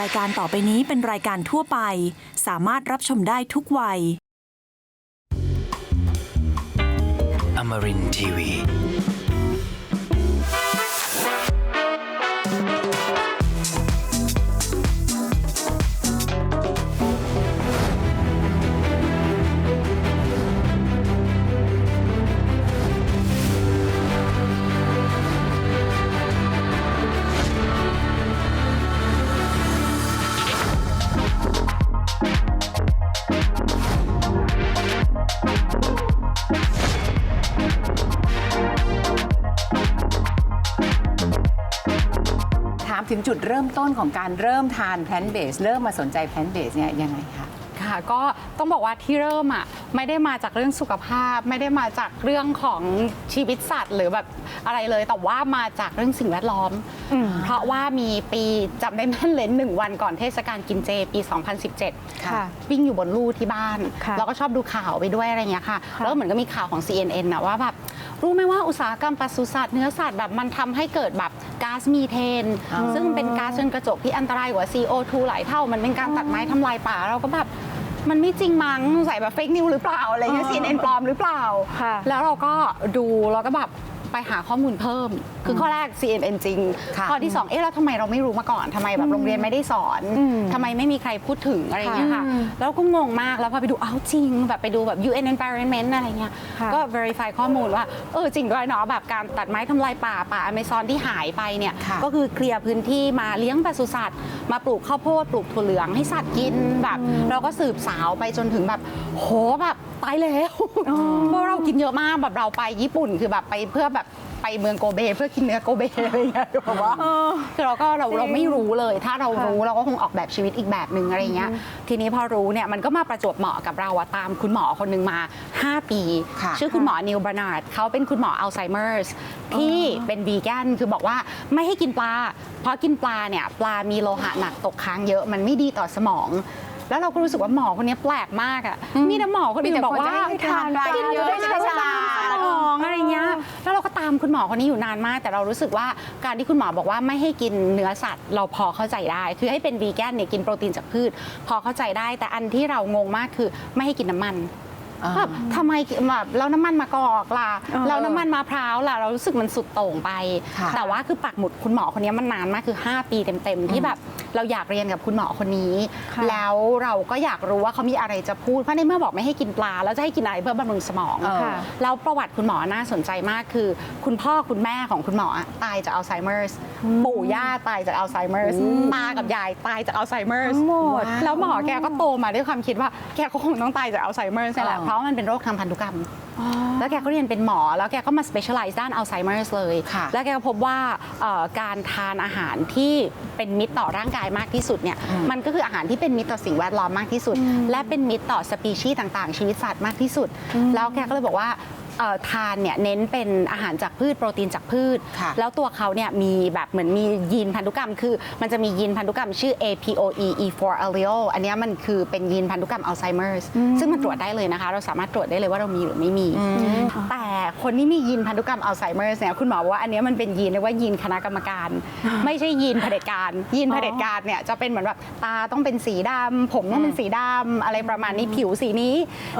รายการต่อไปนี้เป็นรายการทั่วไป สามารถรับชมได้ทุกวัย Amarin TV. ถามถึงจุดเริ่มต้นของการเริ่มทานแพลนเบสเริ่มมาสนใจแพลนเบสเนี่ยยังไงคะ ค่ะก็ต้องบอกว่าที่เริ่มอะไม่ได้มาจากเรื่องสุขภาพ ไม่ได้มาจากเรื่องของชีวิตสัตว์ หรือแบบอะไรเลยแต่ว่ามาจากเรื่องสิ่งแวดล้อม เพราะว่ามีปีจำได้แม่นเลยหนึ่งวันก่อนเทศกาลกินเจปี 2017 ค่ะวิ่งอยู่บนลู่ที่บ้าน ค่ะแล้วก็ชอบดูข่าวไปด้วยอะไรเงี้ยค่ะแล้วเหมือนก็มีข่าวของ CNN นะว่าแบบรู้ไหมว่าอุตสาหกรรมปศุสัตว์เนื้อสัตว์แบบมันทำให้เกิดแบบก๊าซมีเทนอ๋อซึ่งเป็นก๊าซเรือนกระจกที่อันตรายกว่า CO2 หลายเท่ามันเป็นการตัดไม้ทำลายป่าเราก็แบบ มันไม่จริงมั้งใส่แบบเฟกนิวหรือเปล่าอะไรเงี้ย CNN ปลอมหรือเปล่า ค่ะ แล้วเราก็ดูแล้วก็แบบ ไปหาข้อมูลเพิ่ม คือข้อแรก CNN จริง ค่ะข้อที่ 2 เอ๊ะแล้วทำไมเราไม่รู้มาก่อนทำไมแบบโรงเรียนไม่ได้สอนทำไมไม่มีใครพูดถึงอะไรอย่างเงี้ยค่ะ แล้วก็งงมากแล้วพอไปดูอ้าวจริง แบบไปดูแบบ UN Environment อะไรเงี้ยค่ะ ก็ verify ข้อมูลว่าเออจริงด้วยเนาะแบบการตัดไม้ทำลายป่าป่าอเมซอนที่หายไปเนี่ยค่ะ ก็คือเคลียร์พื้นที่มาเลี้ยงปศุสัตว์ มาปลูกข้าวโพดปลูกถั่วเหลืองให้สัตว์กินแบบ เราก็สืบสาวไปจนถึงแบบ โหแบบตายแล้วเพราะเรากินเยอะมากแบบเราไปญี่ปุ่นคือแบบไปเพื่อแบบไปเมืองโกเบเพื่อกินเนื้อโกเบอะไรอย่างเงี้ยแบบว่าคือเราก็เราเราไม่รู้เลย ถ้าเรารู้เราก็คงออกแบบชีวิตอีกแบบหนึ่งอะไรเงี้ยทีนี้พอรู้เนี่ยมันก็มาประจวบเหมาะกับเราอะตามคุณหมอคนหนึ่งมา 5 ปีค่ะชื่อคุณหมอนิวบานาร์ดเขาเป็นคุณหมออัลไซเมอร์สที่เป็นวีแกนคือบอกว่าไม่ให้กินปลาเพราะกินปลาเนี่ยปลามีโลหะหนักตกค้างเยอะมันไม่ดีต่อสมองแล้วเราก็รู้สึกว่าหมอคนนี้แปลกมากอะมีแต่หมอคนอื่นบอกว่ามีแต่คนจะให้ทานปลากินเยอะเยอะจะได้ฉลาดสม องอะไรเงี้ยแล้วเราก็ตามคุณหมอคนนี้อยู่นานมาก แต่เรารู้สึกว่าการที่คุณหมอบอกว่าไม่ให้กินเนื้อสัตว์ เราพอเข้าใจได้ คือให้เป็นวีแกนเนี่ยกินโปรตีนจากพืช พอเข้าใจได้ แต่อันที่เรางงมากคือไม่ให้กินน้ำมันอ่า แบบทำไมแบบแล้วน้ำมันมะกอกล่ะแล้วน้ำมันมะพร้าวล่ะเรารู้สึกมันสุดโต่งไปค่ะแต่ว่าคือปักหมุดคุณหมอคนนี้มันนานมากคือ 5 ปีเต็มๆที่แบบเราอยากเรียนกับคุณหมอคนนี้ค่ะแล้วเราก็อยากรู้ว่าเขามีอะไรจะพูดเพราะในเมื่อบอกไม่ให้กินปลาแล้วจะให้กินอะไรเพื่อบำรุงสมองเออค่ะแล้วประวัติคุณหมอน่าสนใจมากคือ คุณพ่อคุณแม่ของคุณหมออะตายจากอัลไซเมอร์สปู่ย่าตายจากอัลไซเมอร์สตากับยายตายจากอัลไซเมอร์สทั้งหมดแล้วหมอแกก็โตมาด้วยความคิดว่าแกก็คงต้องตายจากอัลไซเมอร์สนี่แหละอ๋อเพราะว่ามันเป็นโรคทางพันธุกรรม แล้วแกก็เรียนเป็นหมอ แล้วแกก็มา specialize ด้านอัลไซเมอร์สเลยค่ะแล้วแกก็พบว่าเอ่อการทานอาหารที่เป็นมิตรต่อร่างกายมากที่สุดเนี่ย มันก็คืออาหารที่เป็นมิตรต่อสิ่งแวดล้อมมากที่สุด และเป็นมิตรต่อสปีชีส์ต่างๆ ชีวิตสัตว์มากที่สุด แล้วแกก็เลยบอกว่า เอ่อทานเนี่ยเน้นเป็นอาหารจากพืชโปรตีนจากพืช ค่ะแล้วตัวเขาเนี่ยมีแบบเหมือนมียีนพันธุกรรม คือ มันจะมียีนพันธุกรรมชื่อ APOE E4 allele อันเนี้ยมันคือเป็นยีนพันธุกรรมอัลไซเมอร์สซึ่งมันตรวจได้เลยนะคะ เราสามารถตรวจได้เลยว่าเรามีหรือไม่มี แต่คนที่มียีนพันธุกรรมอัลไซเมอร์สเนี่ยคุณหมอบอกว่าอันเนี้ยมันเป็นยีนเรียกว่ายีนคณะกรรมการ ไม่ใช่ยีนเผด็จการยีนเผด็จการเนี่ยจะเป็นเหมือนแบบตาต้องเป็นสีดำผมต้องเป็นสีดำอะไรประมาณนี้ผิวสีนี้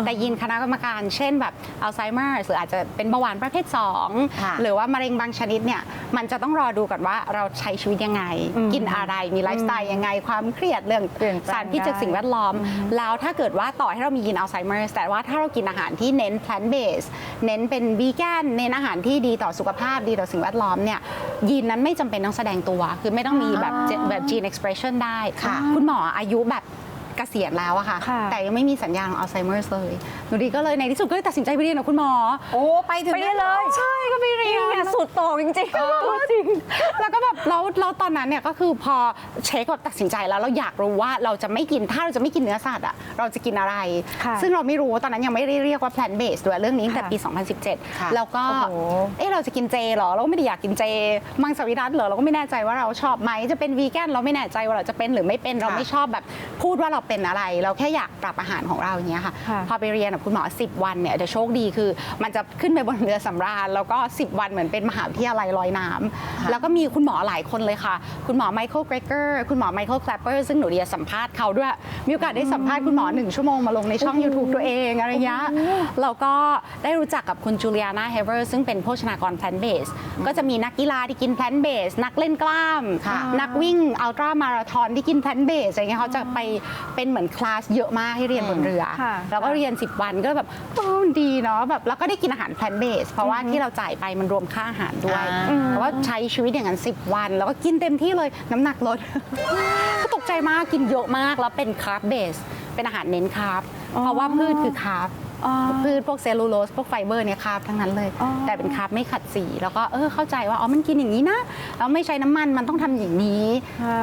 แต่ยีนคณะกรรมการ เช่นแบบอัลไซเมอร์หรืออาจจะเป็นเบาหวานประเภทค่ะ2หรือว่ามะเร็งบางชนิดเนี่ยมันจะต้องรอดูก่อนว่าเราใช้ชีวิตยังไง กินอะไรมีไลฟ์สไตล์ยังไง ความเครียดเรื่องเปลี่ยนแปลงสารพิษจากสิ่งแวดล้อม แล้วถ้าเกิดว่าต่อให้เรามียีนอัลไซเมอร์แต่ว่าถ้าเรากินอาหารที่เน้น plant based เน้นเป็นวีแกนเน้นอาหารที่ดีต่อสุขภาพดีต่อสิ่งแวดล้อมเนี่ยยีนนั้นไม่จำเป็นต้องแสดงตัว คือไม่ต้องมีแบบเจแบบ gene expression ได้ค่ะคุณหมออายุแบบ เกษียณแล้วอะค่ะ ค่ะ แต่ยังไม่มีสัญญาณของอัลไซเมอร์เลยหนูดีก็เลยในที่สุดก็เลยตัดสินใจไปเรียนกับคุณหมอ โอ้ไปถึงไปได้เลย ใช่ก็ไปเรียนเนี่ยสุดโต่งจริงๆตัวจริง แล้วก็แบบแล้วแล้วตอนนั้นเนี่ยก็คือพอเช็คแบบตัดสินใจแล้วเราอยากรู้ว่าเราจะไม่กินถ้าเราจะไม่กินเนื้อสัตว์อะเราจะกินอะไร ค่ะซึ่งเราไม่รู้ตอนนั้นยังไม่ได้เรียกว่า plant based ด้วยเรื่องนี้ตั้งแต่ค่ะปี ค่ะ2017 แล้วก็โอ้โห เอ๊ะเราจะกินเจเหรอเราก็ไม่ได้อยากกินเจ มังสวิรัตเหรอเราก็ไม่แน่ใจว่าเราชอบไหมจะเป็นวีแกนเราไม่แน่ใจว่าเราจะเป็นหรือไม่เป็นเราไม่ชอบแบบพูดว่าเราเป็นอะไร เราแค่อยากปรับอาหารของเราอย่างเงี้ยค่ะ ค่ะพอไปเรียนกับคุณหมอ 10 วันเนี่ยจะโชคดีคือ มันจะขึ้นไปบนเรือสำราญ แล้วก็ 10 วันเหมือนเป็นมหาวิทยาลัยลอยน้ำแล้วก็มีคุณหมอหลายคนเลยค่ะ คุณหมอไมเคิลเกรเกอร์คุณหมอไมเคิลแคลปเปอร์ซึ่งหนูเรียนสัมภาษณ์เขาด้วย มีโอกาสได้สัมภาษณ์คุณหมอหนึ่งชั่วโมงมาลงในช่อง YouTube ตัวเองอะไรเงี้ย แล้วก็ได้รู้จักกับคุณจูเลียนาเฮเวอร์ซึ่งเป็นโภชนากรแพลนเบสก็จะมีนักกีฬาที่กินแพลนเบสนักเล่นกล้าม ค่ะ นักวิ่งอัลตร้ามาราธอนที่กินแพลนเบสอะไรเงี้ยเขาจะไปเป็นเหมือนคลาสเยอะมากให้เรียนบนเรือ ค่ะแล้วก็เรียน 10 วันก็แบบโอ้ดีเนาะแบบแล้วก็ได้กินอาหารแพลนเบสเพราะว่าที่เราจ่ายไปมันรวมค่าอาหารด้วยอ่าเพราะว่าใช้ชีวิตอย่างนั้น 10 วัน แล้วก็กินเต็มที่เลยน้ำหนักลด ก็ตกใจมากกินเยอะมากแล้วเป็นคาร์บเบสเป็นอาหารเน้นคาร์บเพราะว่าพืชคือคาร์บอ๋อ พืชพวกเซลลูโลสพวกไฟเบอร์เนี่ยคาร์บทั้งนั้นเลยอ๋อแต่เป็นคาร์บไม่ขัดสี แล้วก็เออเข้าใจว่าอ๋อมันกินอย่างนี้นะแล้วไม่ใช้น้ำมันมันต้องทำอย่างนี้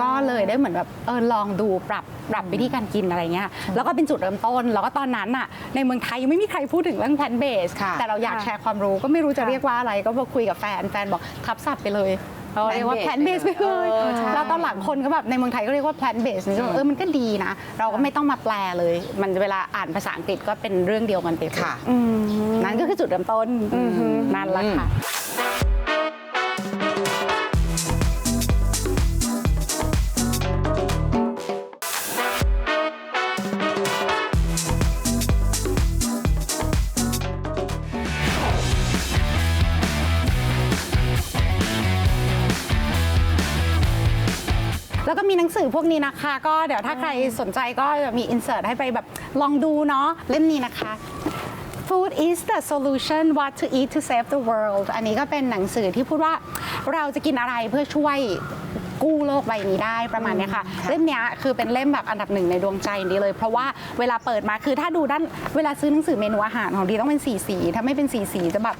ก็เลยได้เหมือนแบบเออลองดูปรับปรับวิธีการกินอะไรเงี้ยแล้วก็เป็นจุดเริ่มต้น แล้วก็ตอนนั้นน่ะในเมืองไทยยังไม่มีใครพูดถึงเรื่องแพลนเบสค่ะแต่เราอยากแชร์ความรู้ก็ไม่รู้จะเรียกว่าอะไรก็มาคุยกับแฟนแฟนบอกทับศัพท์ไปเลย เราเรียกว่าแพลนเบสไปเลยเออใช่ แล้วตอนหลังคนก็แบบในเมืองไทยก็เรียกว่าแพลนเบสนี่ก็แบบเออมันก็ดีนะ เราก็ไม่ต้องมาแปลเลย มันเวลาอ่านภาษาอังกฤษก็เป็นเรื่องเดียวกันไปเลยค่ะนั่นก็คือจุดเริ่มต้นนั่นแหละค่ะ แล้วก็มีหนังสือพวกนี้นะคะ ก็เดี๋ยวถ้าใครสนใจก็จะมีอินเสิร์ตให้ไปแบบลองดูเนาะเล่มนี้นะคะ Food is the solution what to eat to save the world อันนี้ก็เป็นหนังสือที่พูดว่าเราจะกินอะไรเพื่อช่วยกู้โลกใบนี้ได้ประมาณเนี้ยค่ะ เล่มเนี้ยคือเป็นเล่มแบบอันดับหนึ่งในดวงใจดีเลย เพราะว่าเวลาเปิดมาคือถ้าดูด้านเวลาซื้อหนังสือเมนูอาหารของดีต้องเป็นสีสีถ้าไม่เป็นสีสีจะแบบ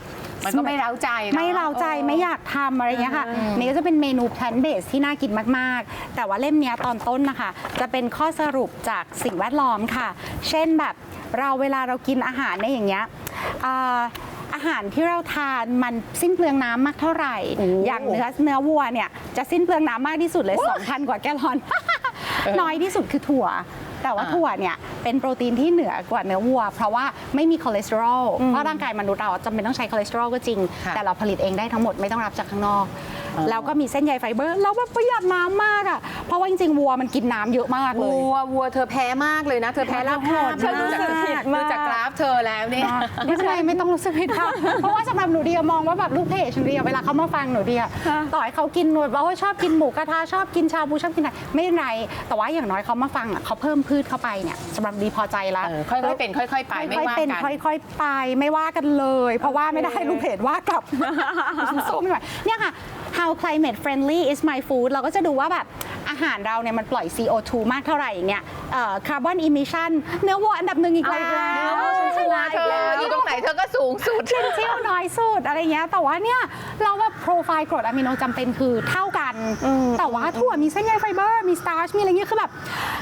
มันก็ไม่เร้าใจนะไม่เราใจไม่อยากทำอะไรอย่างเงี้ยค่ะนี่ก็จะเป็นเมนูแพลนเบสที่น่ากินมากๆ แต่ว่าเล่มเนี้ยตอนต้นนะคะ จะเป็นข้อสรุปจากสิ่งแวดล้อมค่ะ เช่นแบบเราเวลาเรากินอาหารเนี่ยอย่างเงี้ยอ่าอาหารที่เราทานมันสิ้นเปลืองน้ำมากเท่าไหร่ อย่างเนื้อเนื้อวัวเนี่ยจะสิ้นเปลืองน้ำมากที่สุดเลย 2,000 กว่าแกลลอน น้อยที่สุดคือถั่ว แต่ว่าอ่าถั่วเนี่ยเป็นโปรตีนที่เหนือกว่าเนื้อวัว เพราะว่าไม่มีคอเลสเตอรอลเพราะร่างกายมนุษย์เราจำเป็นต้องใช้คอเลสเตอรอลก็จริงค่ะแต่เราผลิตเองได้ทั้งหมดไม่ต้องรับจากข้างนอก แล้วก็มีเส้นใยไฟเบอร์แล้วแบบประหยัดน้ำมากอะเพราะว่าจริงๆวัวมันกินน้ำเยอะมากเลย วัววัวเธอแพ้มากเลยนะ เธอแพ้ราบคาบฉันดูจากรู้สึกผิดมากดูจากกราฟเธอแล้วเนี่ยไม่เป็นไรไม่ต้องรู้สึกผิดค่ะเพราะว่าสำหรับหนูเดียมองว่าแบบลูกเพจหนูเดียเวลาเขามาฟังหนูเดียต่อให้เขากินหนวดว่าชอบกินหมูกระทะชอบกินชาบูชอบกินอะไรไม่เป็นไร แต่ว่าอย่างน้อยเขามาฟังอะเขาเพิ่มพืชเข้าไปเนี่ยสำหรับดีพอใจละเออค่อยๆเป็นค่อยๆไปไม่ค่อยว่าๆเป็นกันค่อยๆไปไม่ว่ากันเลย เพราะว่าไม่ได้ลูกเพจว่ากลับสู้ไม่ไหวเนี่ยค่ะ how climate friendly is my food เราก็จะดูว่าแบบอาหารเราเนี่ยมันปล่อย CO2 มากเท่าไหร่อย่างเงี้ย เอ่อ carbon emission เนื้อวัวอันดับหนึ่งอีกแล้วเนื้อวัวชัวร์เธออยู่ตรงไหนเธอก็สูงสุดเป็นเที่ยวน้อยสุดอะไรเงี้ยแต่ว่าเนี่ยเราว่าโปรไฟล์กรดอะมิโนจำเป็นคือเท่ากัน แต่ว่าถั่วมีเส้นใยไฟเบอร์ มีสตาร์ชมีอะไรเงี้ยคือแบบ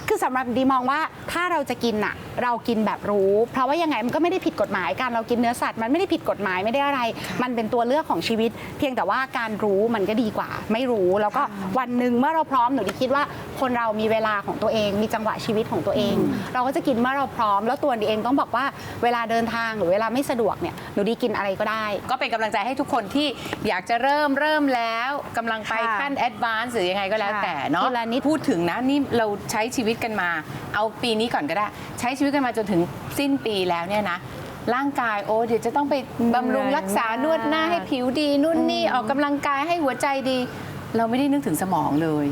คือสำหรับดีมองว่าถ้าเราจะกินอะเรากินแบบรู้ เพราะว่ายังไงมันก็ไม่ได้ผิดกฎหมายการเรากินเนื้อสัตว์มันไม่ได้ผิดกฎหมายไม่ได้อะไร มันเป็นตัวเลือกของชีวิต เพียงแต่ว่าการรู้มันก็ดีกว่า ไม่รู้แล้วก็วันหนึ่งเมื่อเราพร้อมหนูดีคิดว่าคนเรามีเวลาของตัวเองมีจังหวะชีวิตของตัวเอง เราก็จะกินเมื่อเราพร้อม แล้วตัวดีเองต้องบอกว่าเวลาเดินทางหรือเวลาไม่สะดวกเนี่ยหนูดีกินอะไรก็ได้ ก็เป็นกำลังใจให้ทุกคนที่อยากจะเริ่มเริ่มแล้วกำลังไปค่ะขั้นแอดวานซ์หรือยังไงก็แล้วค่ะแต่เนาะทีละนิด พูดถึงนะนี่เราใช้ชีวิตกันมา เอาปีนี้ก่อนก็ได้ ใช้ชีวิตกันมาจนถึงสิ้นปีแล้วเนี่ยนะ ร่างกายโอ้เดี๋ยวจะต้องไปบำรุงรักษานวดหน้าให้ผิวดีนู่นนี่ออกกำลังกายให้หัวใจดี เราไม่ได้นึกถึงสมองเลย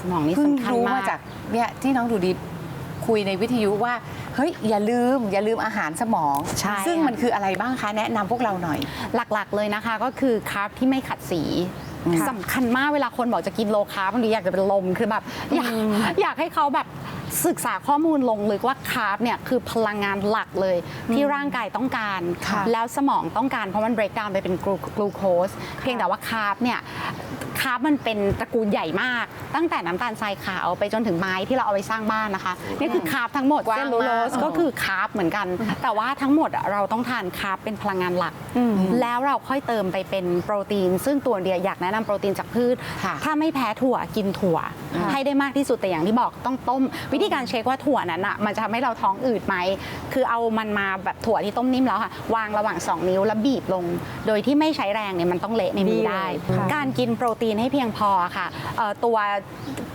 สมองนี่เพิ่งสำคัญรู้มามากจากเนี่ยที่น้องดูดี คุยในวิทยุว่าเฮ้ยอย่าลืม อย่าลืมอาหารสมอง ใช่ซึ่งค่ะ มันคืออะไรบ้างคะแนะนำพวกเราหน่อย หลักๆเลยนะคะก็คือคาร์บที่ไม่ขัดสีสำคัญมากเวลาคนบอกจะกินโลคาร์บบางทีอยากจะเป็นลมคือแบบอยากอยากให้เขาแบบ ศึกษาข้อมูลลงลึกว่าคาร์บเนี่ยคือพลังงานหลักเลยที่ร่างกายต้องการ ค่ะแล้วสมองต้องการเพราะมัน break down ไปเป็นกลูโคสเพียงแต่ว่าคาร์บเนี่ยคคาร์บมันเป็นตระกูลใหญ่มาก ตั้งแต่น้ำตาลทรายขาวไปจนถึงไม้ที่เราเอาไปสร้างบ้านนะคะนี่คือคาร์บทั้งหมดกว้างเซลลูโลสมาก ก็คือคาร์บเหมือนกัน แต่ว่าทั้งหมดอะเราต้องทานคาร์บเป็นพลังงานหลัก แล้วเราค่อยเติมไปเป็นโปรตีน ซึ่งตัวเดียอยากแนะนำโปรตีนจากพืช ค่ะ ถ้าไม่แพ้ถั่วกินถั่ว ให้ได้มากที่สุดแต่อย่างที่บอกต้องต้มวิธีการเช็คว่าถั่วนั้นอะมันจะทำให้เราท้องอืดไหม คือเอามันมาแบบถั่วที่ต้มนิ่มแล้วค่ะ วางระหว่าง 2 นิ้วแล้วบีบลง โดยที่ไม่ใช้แรงเนี่ยมันต้องเละในมือได้การกินโปรตีนให้เพียงพอค่ะเอ่อตัว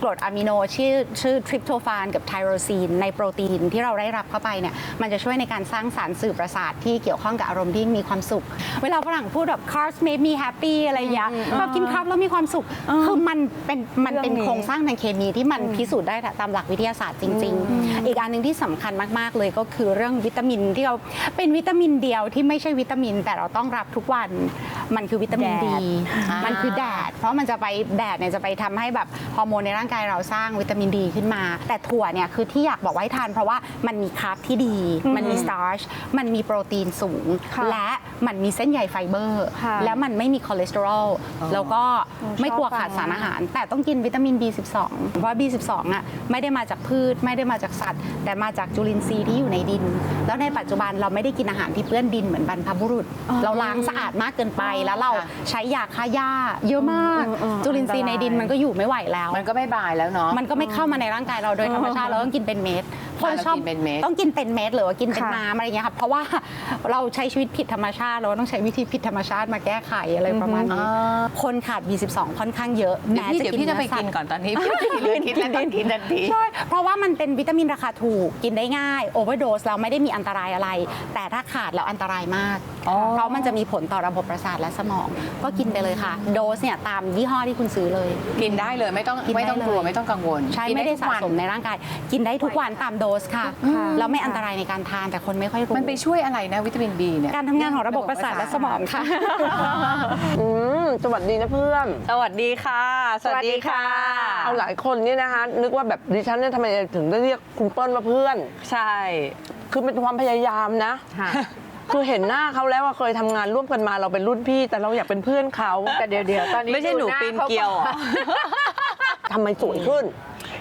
กรดอะมิโนชื่อชื่อทริปโตฟานกับไทโรซีนในโปรตีนที่เราได้รับเข้าไปเนี่ยมันจะช่วยในการสร้างสารสื่อประสาทที่เกี่ยวข้องกับอารมณ์ที่มีความสุข เวลาฝรั่งพูดแบบ carbs make me happy อะไรอย่างเงี้ยแบบกินคาร์บแล้วมีความสุข คือมันเป็นมันเป็นโครงสร้างทางเคมีที่มันพิสูจน์ได้ตามหลักวิทยาศาสตร์จริง ๆ อีกอันหนึ่งที่สำคัญมากๆ เลยก็คือเรื่องวิตามินที่เราเป็นวิตามินเดียวที่ไม่ใช่วิตามิน แต่เราต้องรับทุกวันมันคือวิตามินแดดีดมันคือแดด เพราะมันจะไปแดดเนี่ยจะไปทำให้แบบฮอร์โมนในร่างกายเราสร้างวิตามินดีขึ้นมา แต่ถั่วเนี่ยคือที่อยากบอกไว้ทานเพราะว่ามันมีคาร์บที่ดี มันมีสตาร์ชมันมีโปรตีนสูงค่ะและมันมีเส้นใยไฟเบอร์ค่ะแล้วมันไม่มีคอเลสเตอรอลแล้วก็ไม่กลัวชอบฟังขาดสารอาหาร แต่ต้องกินวิตามิน B12 เพราะ B12 อะไม่ได้มาจากพืชไม่ได้มาจากสัตว์ แต่มาจากจุลินทรีย์ที่อยู่ในดิน แล้วในปัจจุบันเราไม่ได้กินอาหารที่เปื้อนดินเหมือนบรรพบุรุษ เราล้างสะอาดมากเกินไปแล้วเราใช้ยาฆ่าหญ้าเยอะมาก จุลินทรีย์ในดินมันก็อยู่ไม่ไหวแล้ว มันก็ไม่บายแล้วเนาะมันก็ไม่เข้ามาในร่างกายเราโดยธรรมชาติเราต้องกินเป็นเม็ด คนชอบเรากินเป็นเม็ดต้องกินเป็นเม็ดหรือว่ากินเป็นค่ะน้ำอะไรอย่างเงี้ยค่ะเพราะว่าเราใช้ชีวิตผิดธรรมชาติเราต้องใช้วิธีผิดธรรมชาติมาแก้ไขอะไรประมาณนี้คนขาด B12 ค่อนข้างเยอะเดี๋ยวพี่เดี๋ยวพี่จะไปกินก่อนตอนนี้พี่กินเลยคิดแล้วต้องกินทันทีใช่เพราะว่ามันเป็นวิตามินราคาถูกกินได้ง่ายโอเวอร์โดสเราไม่ได้มีอันตรายอะไร แต่ถ้าขาดแล้วอันตรายมากอ๋อเพราะมันจะมีผลต่อระบบประสาทและสมอง ก็กินไปเลยค่ะ โดสเนี่ยตามยี่ห้อที่คุณซื้อเลย กินได้เลยไม่ต้องกินได้ไม่ต้องเลยกลัวไม่ต้องกังวลใช่กินไม่ได้ทุสะกวันสมในร่างกาย กินได้ทุกวันตามโดสค่ะ แล้วไม่อันตรายในการทานแต่คนไม่ค่อยรู้มันไปช่วยอะไรนะวิตามินบีเนี่ย การทำงานของระบบประสาทและสมองค่ะ อืมสวัสดีนะเพื่อน สวัสดีค่ะ สวัสดีค่ะ เอาหลายคนเนี่ยนะคะ นึกว่าแบบดิฉันเนี่ยทำไมถึงได้เรียกคุณเปิ้ลว่าเพื่อน ใช่ คือเป็นความพยายามนะ คือเห็นหน้าเขาแล้วว่าเคยทำงานร่วมกันมาเราเป็นรุ่นพี่ แต่เราอยากเป็นเพื่อนเขาแต่เดี๋ยวเดี๋ยวตอนนี้ไม่ใช่หนูดูาปีนขาเกลียวเหรอ ทำไมสวยขึ้น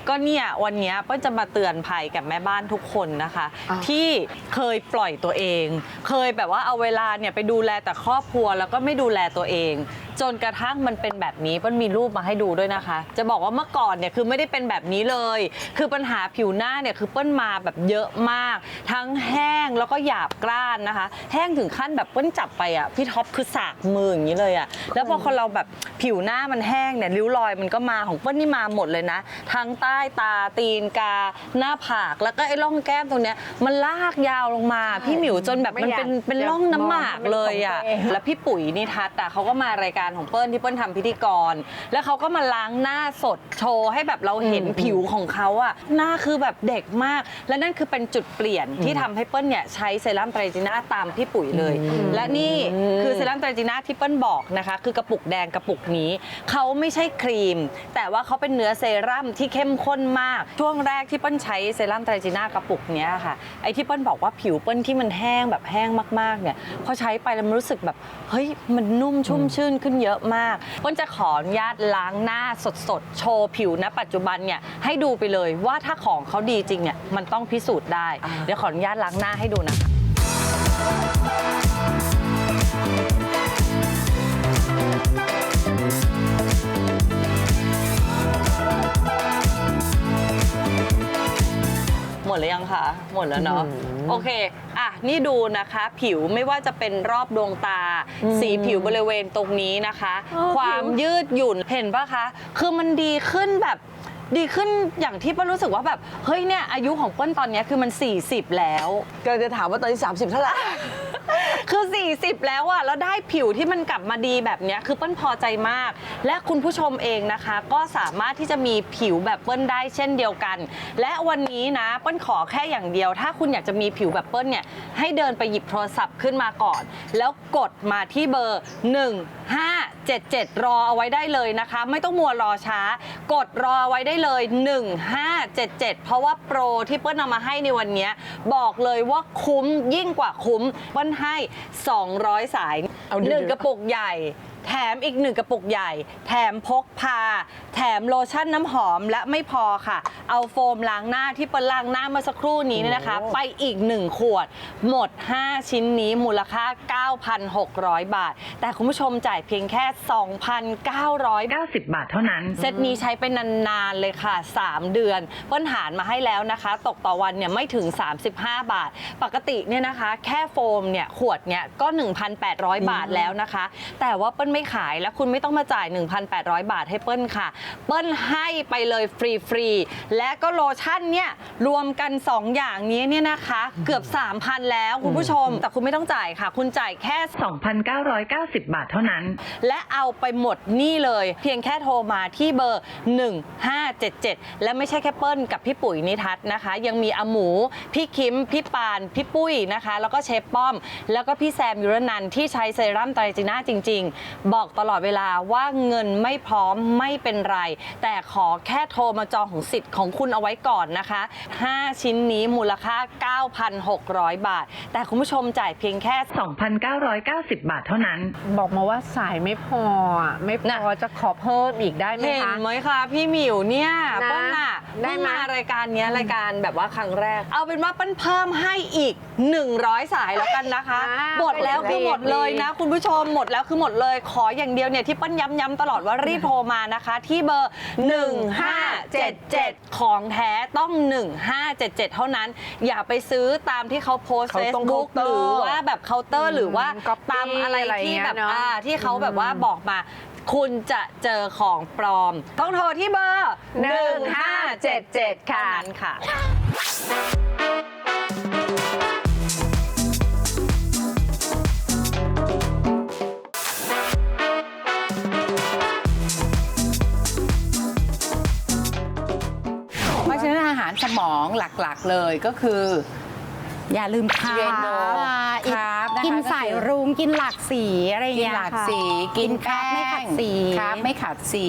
ก็เนี่ยวันเนี้ยเปิ้ลจะมาเตือนภัยกับแม่บ้านทุกคนนะคะ อ่า ที่เคยปล่อยตัวเอง เคยแบบว่าเอาเวลาเนี่ยไปดูแลแต่ครอบครัวแล้วก็ไม่ดูแลตัวเอง จนกระทั่งมันเป็นแบบนี้เปิ้ลมีรูปมาให้ดูด้วยนะคะ จะบอกว่าเมื่อก่อนเนี่ยคือไม่ได้เป็นแบบนี้เลย คือปัญหาผิวหน้าเนี่ยคือเปิ้ลมาแบบเยอะมาก ทั้งแห้งแล้วก็หยาบกร้านนะคะ แห้งถึงขั้นแบบเปิ้ลจับไปอะพี่ท็อปคือสากมืออย่างนี้เลยอะแล้วพอคนเราแบบผิวหน้ามันแห้งเนี่ยริ้วรอยมันก็มาของเปิ้ลนี่มาหมดเลยนะทั้งใต้ตาตีนกาหน้าผากแล้วก็ไอ้ร่องแก้มตรงเนี้ยมันลากยาวลงมาพี่หมิวจนแบบมันเป็นเป็นร่องน้ำหมากเลยอะแล้วพี่ปุ๋ยนิทัศน์อะเขาก็มารายการของเปิ้ลที่เปิ้ลทำพิธีกร แล้วเขาก็มาล้างหน้าสดโชว์ให้แบบเราเห็นผิวของเขาอะหน้าคือแบบเด็กมาก และนั่นคือเป็นจุดเปลี่ยนที่ทำให้เปิ้ลเนี่ยใช้เซรั่มไตรจีน่าตามพี่ปุ๋ยเลย และนี่คือเซรั่มไตรจีน่าที่เปิ้ลบอกนะคะ คือกระปุกแดงกระปุกนี้เขาไม่ใช่ครีม แต่ว่าเขาเป็นเนื้อเซรั่มที่เข้มข้นมาก ช่วงแรกที่เปิ้ลใช้เซรั่มไตรจีน่ากระปุกเนี้ยค่ะไอ้ที่เปิ้ลบอกว่าผิวเปิ้ลที่มันแห้งแบบแห้งมากๆเนี่ยพอใช้ไปแล้วมันรู้สึกแบบเฮ้ยมันนุ่มชุ่มชื่นขึ้นเยอะมากเปิ้ลจะขออนุญาตล้างหน้าสดๆ โชว์ผิวณปัจจุบันเนี่ยให้ดูไปเลยว่าถ้าของเขาดีจริงเนี่ยมันต้องพิสูจน์ได้ เดี๋ยวขออนุญาตล้างหน้าให้ดูนะคะ หมดหรือยังคะหมดแล้วเนาะโอเคอะนี่ดูนะคะผิวไม่ว่าจะเป็นรอบดวงตา สีผิวบริเวณตรงนี้นะคะ ความยืดหยุ่นเห็นปะคะ คือมันดีขึ้นแบบ ดีขึ้นอย่างที่เป้ารู้สึกว่าแบบเฮ้ยเนี่ยอายุของเปิ้ลตอนเนี้ยคือมัน 40 แล้วก็จะถามว่าตอนนี้ 30 เท่าไหร่ คือ 40 แล้วอะแล้วได้ผิวที่มันกลับมาดีแบบเนี้ยคือเปิ้ลพอใจมาก และคุณผู้ชมเองนะคะ ก็สามารถที่จะมีผิวแบบเปิ้ลได้เช่นเดียวกัน และวันนี้นะเปิ้ลขอแค่อย่างเดียว ถ้าคุณอยากจะมีผิวแบบเปิ้ลเนี่ยให้เดินไปหยิบโทรศัพท์ขึ้นมาก่อน แล้วกดมาที่เบอร์ 1577 รอเอาไว้ได้เลยนะคะ ไม่ต้องมัวรอช้า กดรอไว้ได้เลย 1577 เพราะว่าโปรที่เปิ้ลเอามาให้ในวันเนี้ยบอกเลยว่าคุ้มยิ่งกว่าคุ้มเปิ้ลให้ 200 สาย เอาเดี๋ยวหนึ่งกระปุกใหญ่ แถมอีกหนึ่งกระปุกใหญ่ แถมพกพา แถมโลชั่นน้ำหอมและไม่พอค่ะ เอาโฟมล้างหน้าที่เปิ้ลล้างหน้าเมื่อสักครู่นี้เนี่ยนะคะ ไปอีก1ขวด หมด 5 ชิ้นนี้มูลค่า 9,600 บาท แต่คุณผู้ชมจ่ายเพียงแค่ 2,990 บาทเท่านั้น เซตนี้ใช้ไปนานๆเลยค่ะ 3 เดือนเปิ้ลหารมาให้แล้วนะคะ ตกต่อวันเนี่ยไม่ถึง 35 บาท ปกติเนี่ยนะคะ แค่โฟมเนี่ยขวดเนี่ยก็ 1,800 บาทแล้วนะคะ แต่ว่าเปิ้ลไม่ขาย และคุณไม่ต้องมาจ่าย 1,800 บาทให้เปิ้ลค่ะ เปิ้ลให้ไปเลยฟรีๆ และก็โลชั่นเนี่ยรวมกัน 2 อย่างนี้เนี่ยนะคะ เกือบ 3,000 แล้วคุณผู้ชม แต่คุณไม่ต้องจ่ายค่ะ คุณจ่ายแค่ 2,990 บาทเท่านั้น และเอาไปหมดนี่เลย เพียงแค่โทรมาที่เบอร์ 1577 และไม่ใช่แค่เปิ้ลกับพี่ปุ๋ยนิทัศน์นะคะ ยังมีอาหมู พี่คิม พี่ปาน พี่ปุ้ยนะคะ แล้วก็เชฟป้อม แล้วก็พี่แซมยุรนันท์ที่ใช้เซรั่มไตรจีน่าจริง ๆบอกตลอดเวลาว่าเงินไม่พร้อมไม่เป็นไร แต่ขอแค่โทรมาจองของสิทธิ์ของคุณเอาไว้ก่อนนะคะ 5 ชิ้นนี้มูลค่า 9,600 บาท แต่คุณผู้ชมจ่ายเพียงแค่ 2,990 บาทเท่านั้น บอกมาว่าสายไม่พออะไม่พอจะขอเพิ่มอีกได้ไหมเห็นคะ ไหมคะพี่หมิวเนี่ยนะเปิ้ลน่ะได้เพิ่งไหม มารายการเนี้ยรายการแบบว่าครั้งแรก เอาเป็นว่าเปิ้ลเพิ่มให้อีก 100 สายแล้วกันนะคะ อ่าหมดแล้วคือหมดเลยนะดีคุณผู้ชมหมดแล้วคือหมดเลยขออย่างเดียวเนี่ยที่เปิ้ลย้ำๆตลอดว่ารีบโทรมานะคะ ที่เบอร์ 1577 ของแท้ต้อง 1577 เท่านั้น อย่าไปซื้อตามที่เขาโพสต์เขาต้อง Facebook หเคาน์เตอร์รือว่าแบบเคาน์เตอร์หรือว่าอืม copy ตามอะไรอะไรที่เงี้ยแบบเนอะอ่าที่เขาแบบว่าบอกมา คุณจะเจอของปลอม ต้องโทรที่เบอร์ 1577 ค่ะนั้นค่ะาหารสมองหลักๆเลยก็คือ อย่าลืมคาเยนโนร์บคาร์บนะคะกินก็คือสายรุ้งกินหลากสีอะไรอย่างกินเงี้ยหลากค่ะ สี กินกินคาร์บไม่ขัดสี คาร์บไม่ขัดสี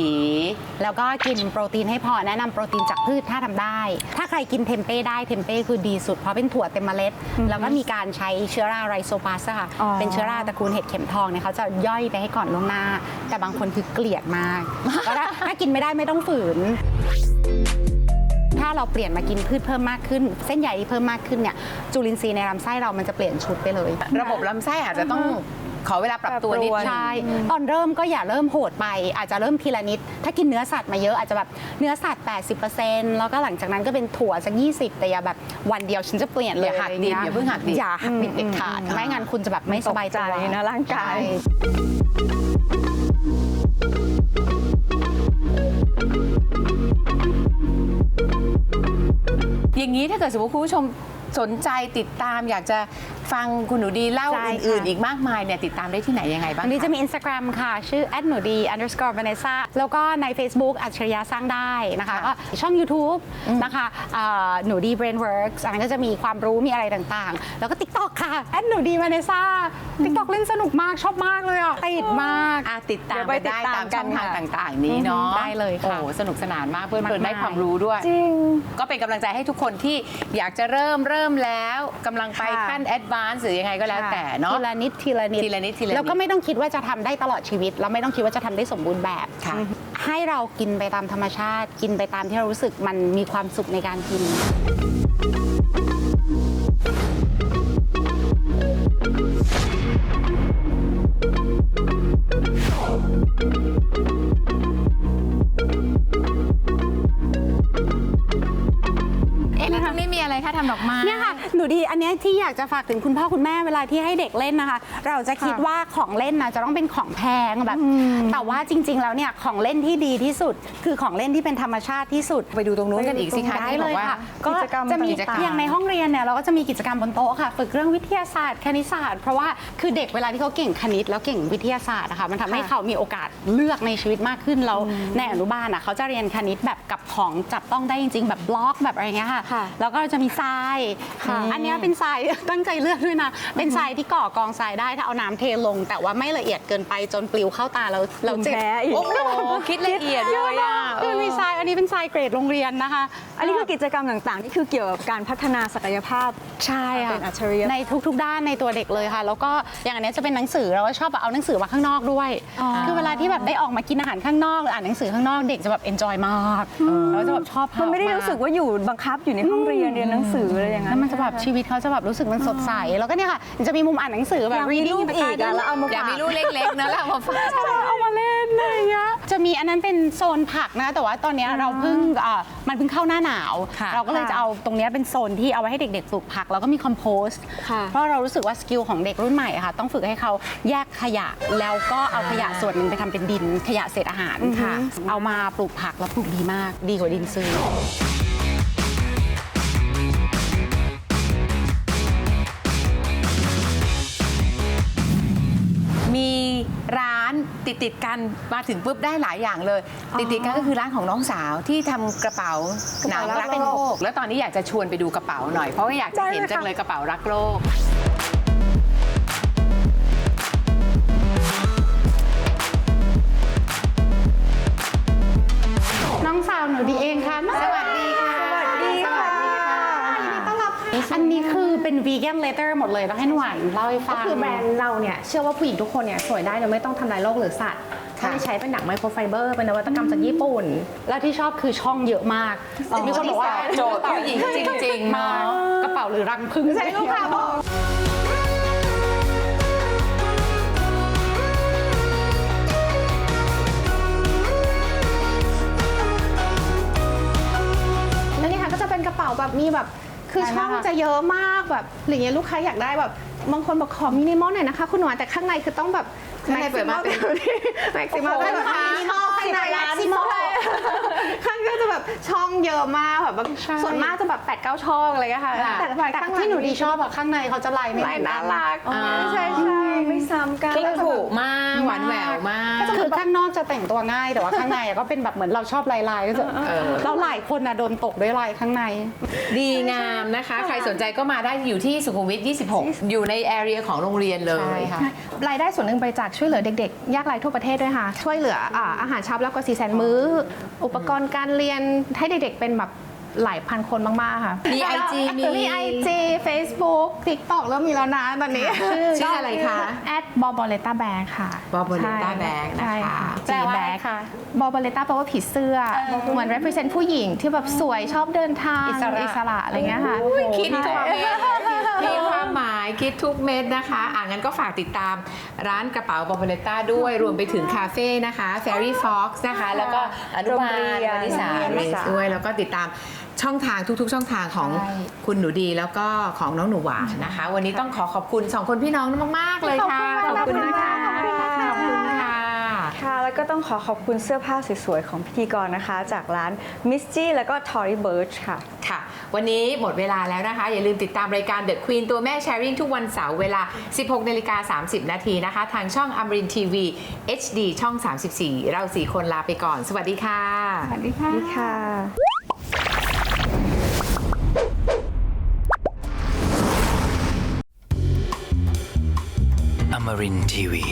แล้วก็กินโปรตีนให้พอแนะนำโปรตีนจากพืชถ้าทำได้ ถ้าใครกินเทมเป้ได้เทมเป้คือดีสุด เพราะเป็นถั่วเต็มเมล็ด แล้วก็มีการใช้เชื้อราไรโซพาสค่ะ อ๋อ เป็นเชื้อราตระกูลเห็ดเข็มทองเนี่ยเขาจะย่อยไปให้ก่อนล่วงหน้า แต่บางคนคือเกลียดมาก ก็ถ้าถ้ากินไม่ได้ไม่ต้องฝืน ถ้าเราเปลี่ยนมากินพืชเพิ่มมากขึ้น เส้นใยที่เพิ่มมากขึ้นเนี่ยจุลินทรีย์ในลำไส้เรามันจะเปลี่ยนชุดไปเลย ระบบลำไส้อาจจะต้องขอเวลาปรับตัวนิดนึงใช่ตอนเริ่มก็อย่าเริ่มโหดไป อาจจะเริ่มทีละนิด ถ้ากินเนื้อสัตว์มาเยอะอาจจะแบบเนื้อสัตว์ 80%แล้วก็หลังจากนั้นก็เป็นถั่วสัก 20 แต่อย่าแบบวันเดียวฉันจะเปลี่ยนเลยอย่าหักดิบะไรอย่าเพิ่งหักดิบอย่าหักดิบเด็ดขาดไม่งั้นคุณจะแบบไม่สบายใจตกใจนะร่างกาย อย่างนี้ถ้าเกิดสมมติคุณผู้ชมสนใจติดตามอยากจะ ฟังคุณหนูดีเล่าใช่ค่ะ อื่นๆ อีกมากมายเนี่ยติดตามได้ที่ไหนยังไงบ้างอันนี้คจะมี Instagram ค่ะ ชื่อ a d หนูดี underscore vanessa แล้วก็ใน Facebook อัจฉริยะสร้างได้นะคะก็ช่อง YouTube นะคะอ่าหนูดี brainworks อันนั้นก็จะมีความรู้มีอะไรต่างๆ แล้วก็ TikTok ค่ะ a d หนูดี vanessa TikTok เล่นสนุกมากชอบมากเลยอะติดมาก อะติดตามเดี๋ยวไปไปได้ติดตามตามช่องกันทางค่ะต่างๆ นี้เนาะได้เลยค่ะโอ้สนุกสนานมากเพื่อนๆมากๆ ได้ความรู้ด้วย จริง ก็เป็นกำลังใจให้ทุกคนที่อยากจะเริ่มเริ่มแล้วกำลังไปค่ะขั้นแอดวานซ์หรือยังไงก็แล้วแต่เนาะ ทีละนิดทีละนิดทีละนิดทีละนิดแล้วก็ไม่ต้องคิดว่าจะทำได้ตลอดชีวิต แล้วไม่ต้องคิดว่าจะทำได้สมบูรณ์แบบค่ะ ให้เรากินไปตามธรรมชาติ กินไปตามที่เรารู้สึกมันมีความสุขในการกิน ทำดอกไม้ เนี่ยค่ะ หนูดีอันเนี้ยที่อยากจะฝากถึงคุณพ่อคุณแม่เวลาที่ให้เด็กเล่นนะคะ เราจะคิดว่าของเล่นนะจะต้องเป็นของแพงแบบ แต่ว่าจริง ๆ แล้วเนี่ยของเล่นที่ดีที่สุด คือของเล่นที่เป็นธรรมชาติที่สุด ไปดูตรงนู้นกันอีกสิคะได้ที่บเลอกยว่าค่ะก็กิจกรรมจะมีกิจกรรมอย่างในห้องเรียนเนี่ยเราก็จะมีกิจกรรมบนโต๊ะค่ะ ฝึกเรื่องวิทยาศาสตร์คณิตศาสตร์ เพราะว่าคือเด็กเวลาที่เขาเก่งคณิตแล้วเก่งวิทยาศาสตร์นะคะมันทำให้เขามีโอกาสเลือกในชีวิตมากขึ้นเราในอนุบาลอะเขาจะเรียนคณิตแบบกับของจับต้องได้จริง ๆ แบบบล็อกแบบอะไรเงี้ยค่ะค่ะแล้วก็จะมีทรายอันเนี้ยเป็นทราย ตั้งใจเลือกด้วยนะ เป็นทรายที่ก่อกองทรายได้ถ้าเอาน้ำเทลง แต่ว่าไม่ละเอียดเกินไปจนปลิวเข้าตาเราเราเจ็บ แพ้อีก โอ้โหคิดละเอียดเลยอะคือมีทรายอันนี้เป็นทรายเกรดโรงเรียนนะคะ อันนี้คือกิจกรรมต่างๆที่คือเกี่ยวกับการพัฒนาศักยภาพ ใช่ค่ะเป็นอัจฉริยะในทุกๆ ด้านในตัวเด็กเลยค่ะ แล้วก็อย่างอันเนี้ยจะเป็นหนังสือเราก็ชอบแบบเอาหนังสือมาข้างนอกด้วยคือเวลาที่แบบได้ออกมากินอาหารข้างนอกหรืออ่านหนังสือข้างนอกเด็กจะแบบเอนจอยมากแล้วจะแบบชอบมันไม่ได้ากรู้สึกว่าอยู่บังคับอยู่ในห้องเรียนเรียนหนังสืออะไรอย่างนั้แล้นวมันจะแบบชีวิตเขาจะแบบรู้สึกมันสดใส แล้วก็เนี่ยค่ะจะมีมุมอ่านหนังสือแบบอยากมี reading รูป in the อีกอะ garden แล้วเอามา อยากฝากมีลูกเล็กๆนะแล้วเอามาฝาก เอามาเล่นอะไรอย่างเงี้ยจะมีอันนั้นเป็นโซนผักนะ แต่ว่าตอนเนี้ยเราเพิ่งเอ่อมันเพิ่งเข้าหน้าหนาว ค่ะ เราก็เลยจะเอาตรงเนี้ยเป็นโซนที่เอาไว้ให้เด็กๆปลูกผัก แล้วก็มีคอมโพสต์ค่ะเพราะเรารู้สึกว่าสกิลของเด็กรุ่นใหม่อะค่ะ ต้องฝึกให้เขาแยกขยะ แล้วก็เอาขยะส่วนหนึ่งไปทำเป็นดิน ขยะเศษอาหารค่ะ เอามาปลูกผักแล้วปลูกดีมากดีกว่าดินซื้อ ติดติดๆกันมาถึงปุ๊บได้หลายอย่างเลย ติดติดๆกันก็คือร้านของน้องสาวที่ทำกระเป๋าหนังรักโลก แล้วตอนนี้อยากจะชวนไปดูกระเป๋าหน่อยเพราะว่าอยากจะเห็นจังเลยกระเป๋ารักโลก นนี้คือเป็น vegan leather หมดเลยต้องให้หนหวานเล่าให้ฟัก็งคือแบรนด์เราเนี่ยเชื่อว่าผู้หญิงทุกคนเนี่ยสวยได้โดยไม่ต้องทำลายโลกหรือสัตว์ก็ค่ะเลยใช้เป็นหนังไมโครไฟเบอร์เป็นนวัตกรรมจากญี่ปุ่น แล้วที่ชอบคือช่องเยอะมากมีคนบอกว่าโจทย์ผู้หญิงจริงๆมาเนาะ กระเป๋าหรือรังผึ้งใช่ลูกค้าบอก แล้วนี่ค่ะก็จะเป็นกระเป๋าแบบมีแบบ คือช่องจะเยอะมากแบบอย่างเงี้ยลูกค้าอยากได้แบบบางคนบอกขอมินิมอลหน่อยนะคะ คุณหนวานแต่ข้างในคือต้องแบบข้างในเปิดมาเป็น แม็กซิมัลโอ้โหแบบมินิมอลข้างในแม็กซิมอลข้างก็จะแบบช่องเยอะมากแบบบางส่วนมากจะแบบ8ปดเก้าช่องอะไรอย่างเงี้ยค่ะค่ะแต่แต่ข้างหลังที่หนูดีชอบอะข้างในเขาจะลายไม่ลายเหมือนน่ากันรักอ่าใช่ใช่ไม่ซ้ำกันคลิกถูกมากหวานแหววมาก คือข้างนอกจะแต่งตัวง่ายแต่ว่าข้างในอะก็เป็นแบบเหมือนเราชอบลายลายๆก็จะเออ เราหลายคนอะโดนตกด้วยลายข้างใน ดีงามนะคะ ใครสนใจก็มาได้อยู่ที่สุขุมวิท 26 อยู่ในแอเรียของโรงเรียนเลย ใช่ค่ะ รายได้ส่วนหนึ่งบริจาคช่วยเหลือเด็กๆ ยากไร้ทั่วประเทศด้วยค่ะ ช่วยเหลืออ่าอาหารเช้าแล้วก็4แสนมื้อ อุปกรณ์การเรียนให้เด็กๆเป็นแบบ หลายพันคนมาก ๆ ค่ะมี IG มี มี IG Facebook TikTok เริ่มมีแล้วนะตอนนี้ชื่ออะไรคะแอดบอบอเลต้าแบงค่ะ Barboleta Bag นะคะใช่ค่ะแปลว่าอะไรคะบอบอเลต้าแปลว่าผีเสื้อ เหมือน represent ผู้หญิงที่แบบสวยชอบเดินทางอิสระ อิสระอะไรเงี้ยค่ะ คิดทุกเม็ดมีความหมาย คิดทุกเม็ดนะคะอ่างั้นก็ฝากติดตามร้านกระเป๋าบอมเบเลต้าด้วยรวมไปถึงคาเฟ่นะคะ Fairy Fox นะคะ แล้วก็อนุบาลโรงเรียนวนิสาวนิเรสาสด้วยแล้วก็ติดตามช่องทางทุกๆ ช่องทางของคุณหนูดีแล้วก็ของน้องหนูหวานนะคะ วันนี้ต้องขอขอบคุณสองคนพี่น้องมากๆเลยค่ะขอบคุณมากนะคะ ขอบคุณค่ะขอบคุณค่ะ ค่ะแล้วก็ต้องขอขอบคุณเสื้อผ้าสวยๆของพิธีกรนะคะ จากร้าน Miss G แล้วก็ Tory Burch ค่ะ ค่ะ วันนี้หมดเวลาแล้วนะคะ อย่าลืมติดตามรายการ The Queen ตัวแม่ Sharing ทุกวันเสาร์เวลา 16นาฬิกา30 นาทีนะคะ ทางช่องอมรินทีวี HD ช่อง 34 เราสี่คนลาไปก่อน สวัสดีค่ะ สวัสดีค่ะนี่ค่ะ Amarin Tiwi.